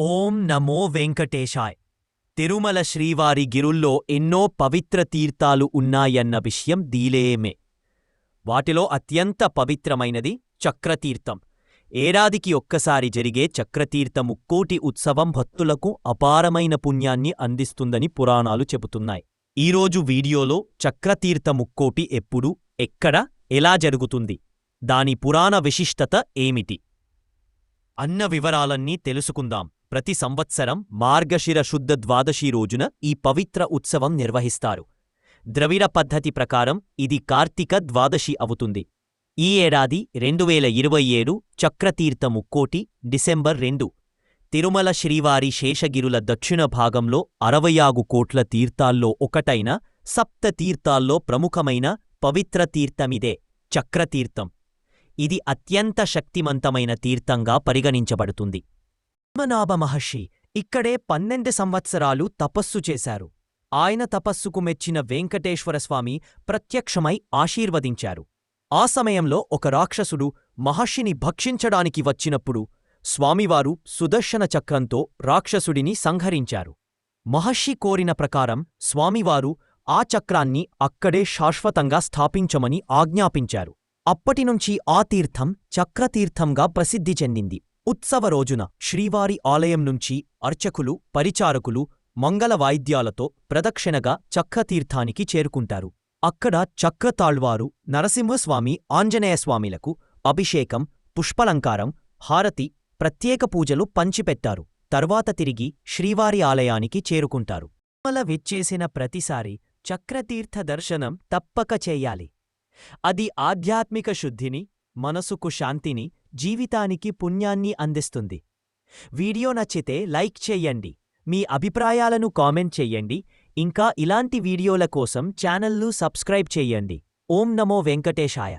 ఓం నమో వెంకటేశాయ్. తిరుమల శ్రీవారి గిరుల్లో ఎన్నో పవిత్ర తీర్థాలు ఉన్నాయన్న విషయం దీలేమే. వాటిలో అత్యంత పవిత్రమైనది చక్రతీర్థం. ఏడాదికి ఒక్కసారి జరిగే చక్రతీర్థ ముక్కోటి ఉత్సవం భక్తులకు అపారమైన పుణ్యాన్ని అందిస్తుందని పురాణాలు చెబుతున్నాయి. ఈరోజు వీడియోలో చక్రతీర్థ ముక్కోటి ఎప్పుడు ఎక్కడ ఎలా జరుగుతుంది దాని పురాణ విశిష్టత ఏమిటి అన్న వివరాలన్నీ తెలుసుకుందాం. ప్రతి సంవత్సరం మార్గశిర శుద్ధ ద్వాదశి రోజున ఈ పవిత్ర ఉత్సవం నిర్వహిస్తారు. ద్రవిడ పద్ధతి ప్రకారం ఇది కార్తీక ద్వాదశి అవుతుంది. ఈ ఏడాది రెండువేల ఇరవై ఏడు చక్రతీర్థ ముక్కోటి డిసెంబర్ రెండు. తిరుమల శ్రీవారి శేషగిరుల దక్షిణ భాగంలో అరవయాగు కోట్ల తీర్థాల్లో ఒకటైన సప్త తీర్థాల్లో ప్రముఖమైన పవిత్ర తీర్థమిదే చక్రతీర్థం. ఇది అత్యంత శక్తిమంతమైన తీర్థంగా పరిగణించబడుతుంది. పద్మనాభ మహర్షి ఇక్కడే పన్నెండు సంవత్సరాలు తపస్సు చేశారు. ఆయన తపస్సుకు మెచ్చిన వెంకటేశ్వరస్వామి ప్రత్యక్షమై ఆశీర్వదించారు. ఆ సమయంలో ఒక రాక్షసుడు మహర్షిని భక్షించడానికి వచ్చినప్పుడు స్వామివారు సుదర్శన చక్రంతో రాక్షసుడిని సంహరించారు. మహర్షి కోరిన ప్రకారం స్వామివారు ఆ చక్రాన్ని అక్కడే శాశ్వతంగా స్థాపించమని ఆజ్ఞాపించారు. అప్పటినుంచి ఆ తీర్థం చక్రతీర్థంగా ప్రసిద్ధి చెందింది. ఉత్సవ రోజున శ్రీవారి ఆలయం నుంచి అర్చకులు పరిచారకులు మంగళ వాయిద్యాలతో ప్రదక్షిణగా చక్రతీర్థానికి చేరుకుంటారు. అక్కడ చక్రతాళ్వారు నరసింహస్వామి ఆంజనేయస్వామిలకు అభిషేకం పుష్పలంకారం హారతి ప్రత్యేక పూజలు పంచిపెట్టారు. తర్వాత తిరిగి శ్రీవారి ఆలయానికి చేరుకుంటారు. తిరుమల విచ్చేసిన ప్రతిసారి చక్రతీర్థ దర్శనం తప్పక చేయాలి. అది ఆధ్యాత్మిక శుద్ధిని మనసుకు శాంతిని జీవితానికి పుణ్యాన్ని అందిస్తుంది. వీడియో నచ్చితే లైక్ చెయ్యండి మీ అభిప్రాయాలను కామెంట్ చెయ్యండి ఇంకా ఇలాంటి వీడియోల కోసం ఛానల్ను సబ్స్క్రైబ్ చెయ్యండి ఓం నమో వెంకటేశాయ.